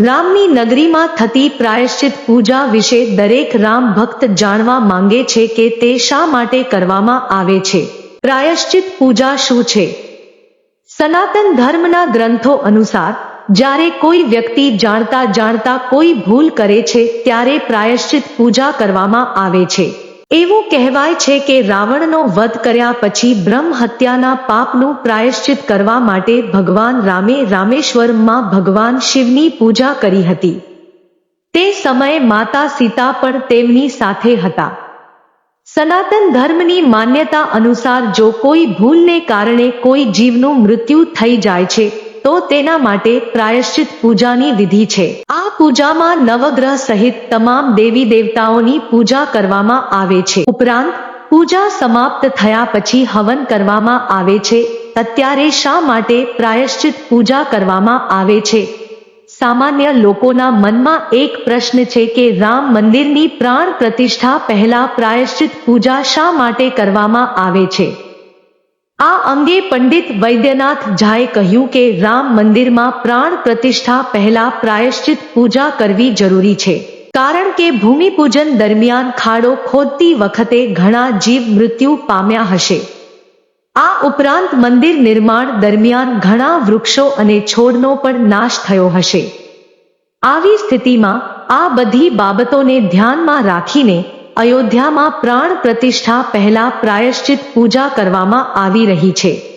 રામની નગરીમાં થતી પ્રાયશ્ચિત પૂજા વિશે દરેક રામ ભક્ત જાણવા માંગે છે કે તે શા માટે કરવામાં આવે છે. પ્રાયશ્ચિત પૂજા શું છે? સનાતન ધર્મના ગ્રંથો અનુસાર, જ્યારે કોઈ વ્યક્તિ જાણતા જાણતા કોઈ ભૂલ કરે છે, ત્યારે પ્રાયશ્ચિત પૂજા કરવામાં આવે છે. એવું કહેવાય છે કે રાવણનો વધ કર્યા પછી બ્રહ્મ હત્યાના પાપનું પ્રાયશ્ચિત કરવા માટે ભગવાન રામે રામેશ્વરમાં ભગવાન શિવની પૂજા કરી હતી. તે સમયે માતા સીતા પણ તેમની સાથે હતા. સનાતન ધર્મની માન્યતા અનુસાર જો કોઈ ભૂલને કારણે કોઈ જીવનું મૃત્યુ થઈ જાય છે, તો તેના માટે પ્રાયશ્ચિત પૂજાની વિધિ છે. આ પૂજામાં નવગ્રહ સહિત તમામ દેવી દેવતાઓની પૂજા કરવામાં આવે છે. ઉપરાંત, પૂજા સમાપ્ત થયા પછી હવન કરવામાં આવે છે. અત્યારે શા માટે પ્રાયશ્ચિત પૂજા કરવામાં આવે છે? સામાન્ય લોકોના મનમાં એક પ્રશ્ન છે કે રામ મંદિરની પ્રાણ પ્રતિષ્ઠા પહેલા પ્રાયશ્ચિત પૂજા શા માટે કરવામાં આવે છે? આ અંગે પંડિત વૈદ્યનાથ ઝાએ કહ્યું કે રામ મંદિરમાં પ્રાણ પ્રતિષ્ઠા પહેલા પ્રાયશ્ચિત પૂજા કરવી જરૂરી છે. કારણ કે ભૂમિપૂજન દરમિયાન ખાડો ખોદતી વખતે ઘણા જીવ મૃત્યુ પામ્યા હશે. આ ઉપરાંત મંદિર નિર્માણ દરમિયાન ઘણા વૃક્ષો અને છોડનો પણ નાશ થયો હશે. આવી સ્થિતિમાં આ બધી બાબતોને ધ્યાનમાં રાખીને અયોધ્યામાં પ્રાણ પ્રતિષ્ઠા પહેલા પ્રાયશ્ચિત પૂજા કરવામાં આવી રહી છે.